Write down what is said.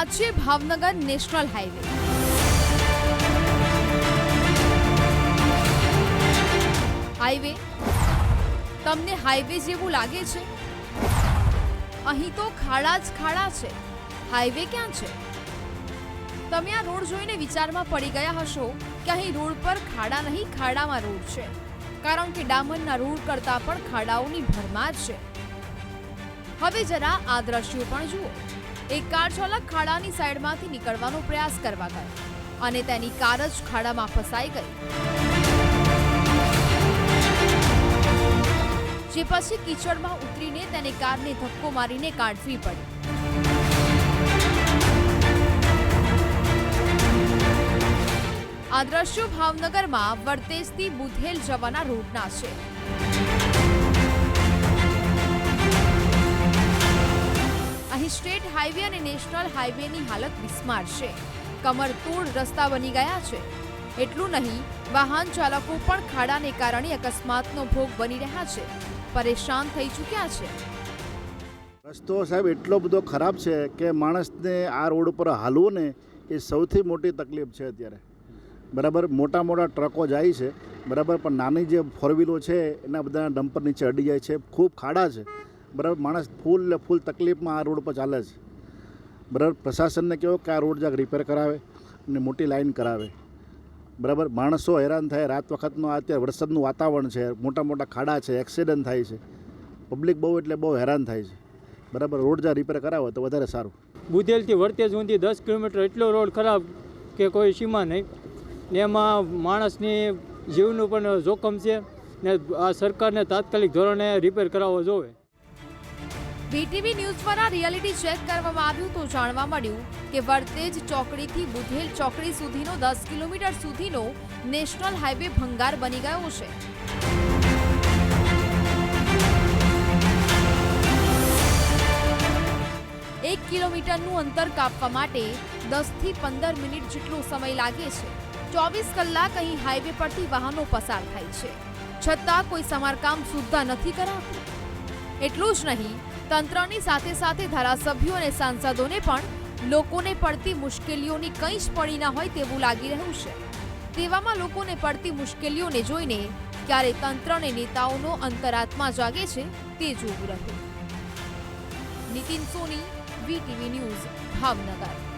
આ છે Bhavnagar national highway highway તમને હાઈવે જેવું લાગે છે અહીં તો ખાડા જ ખાડા છે હાઈવે ક્યાં છે તમે આ રોડ જોઈને વિચારમાં પડી ગયા હશો કે અહીં રોડ પર ખાડા નહીં, ખાડામાં રોડ છે, કારણ કે ડામરના રોડ કરતાં પણ ખાડાઓની ભરમાર છે. હવે જરા આ દ્રશ્યો પણ જુઓ. એક કાર ચાલક ખાડાની સાઈડમાંથી નીકળવાનો પ્રયાસ કરવા ગયો અને તેની કાર જ ખાડામાં ફસાઈ ગઈ. જે પછી કીચડમાં ઉતરીને તેને કારને ધક્કો મારીને કાઢવી પડી આ દ્રશ્યો ભાવનગરમાં વર્તેજથી બુધેલ જવાના રોડના છે. સ્ટેટ હાઈવે અને નેશનલ હાઈવેની હાલત બિસ્માર છે. કમરતોડ રસ્તા બની ગયા છે. એટલું નહીં, વાહન ચાલકો પણ ખાડાને કારણે અકસ્માતનો ભોગ બની રહ્યા છે. પરેશાન થઈ ચૂક્યા છે. રસ્તો સાહેબ, એટલો બધો ખરાબ છે કે માણસને આ રોડ ઉપર હાલવું ને એ સૌથી મોટી તકલીફ છે અત્યારે. બરાબર, મોટા મોટા ટ્રકો જાય છે, બરાબર, પણ નાની જે ફોર વ્હીલો છે, એના બધા ડમ્પર નીચે અડી જાય છે, ખૂબ ખાડા છે. બરાબર? માણસ ફૂલ ને ફૂલ તકલીફમાં આ રોડ પર ચાલે છે. બરાબર? પ્રશાસનને કહો કે આ રોડ જાક રિપેર કરાવે અને મોટી લાઇન કરાવે. બરાબર? માણસો હેરાન થાય. રાત વખતનો અત્યારે વરસાદનું વાતાવરણ છે. મોટા મોટા ખાડા છે. એક્સિડન્ટ થાય છે. પબ્લિક બહુ એટલે બહુ હેરાન થાય છે. બરાબર? રોડ જ્યાં રિપેર કરાવો તો વધારે સારું. બુધેલથી વર્તેજ સુધી દસ કિલોમીટર એટલો રોડ ખરાબ કે કોઈ સીમા નહીં. ને એમાં માણસની જીવનું પણ જોખમ છે ને આ સરકારને તાત્કાલિક ધોરણે રિપેર કરાવવો જોવે વીટીવી ન્યૂઝ દ્વારા રિયાલિટી ચેક કરવામાં આવ્યું તો જાણવા મળ્યું કે વર્તેજ ચોકડીથી બુધેલ ચોકડી સુધીનો દસ કિલોમીટર સુધીનો નેશનલ હાઈવે ભંગાર બની ગયો છે. એક કિલોમીટરનું અંતર કાપવા માટે દસથી પંદર મિનિટ જેટલો સમય લાગે છે. ચોવીસ કલાક અહીં હાઈવે પરથી વાહનો પસાર થાય છે. છતાં કોઈ સમારકામ સુદ્ધા નથી કરાતું. એટલું જ નહીં તંત્રની સાથે સાથે ધારાસભ્યો અને સાંસદોને પણ લોકોને પડતી મુશ્કેલીઓની કંઈ જ પડી ના હોય તેવું લાગી રહ્યું છે. તેવામાં લોકોને પડતી મુશ્કેલીઓને જોઈને ક્યારે તંત્ર અને નેતાઓનો અંતરાત્મા જાગે છે તે જોવું રહ્યું. Nitin Soni VTV news, Bhavnagar.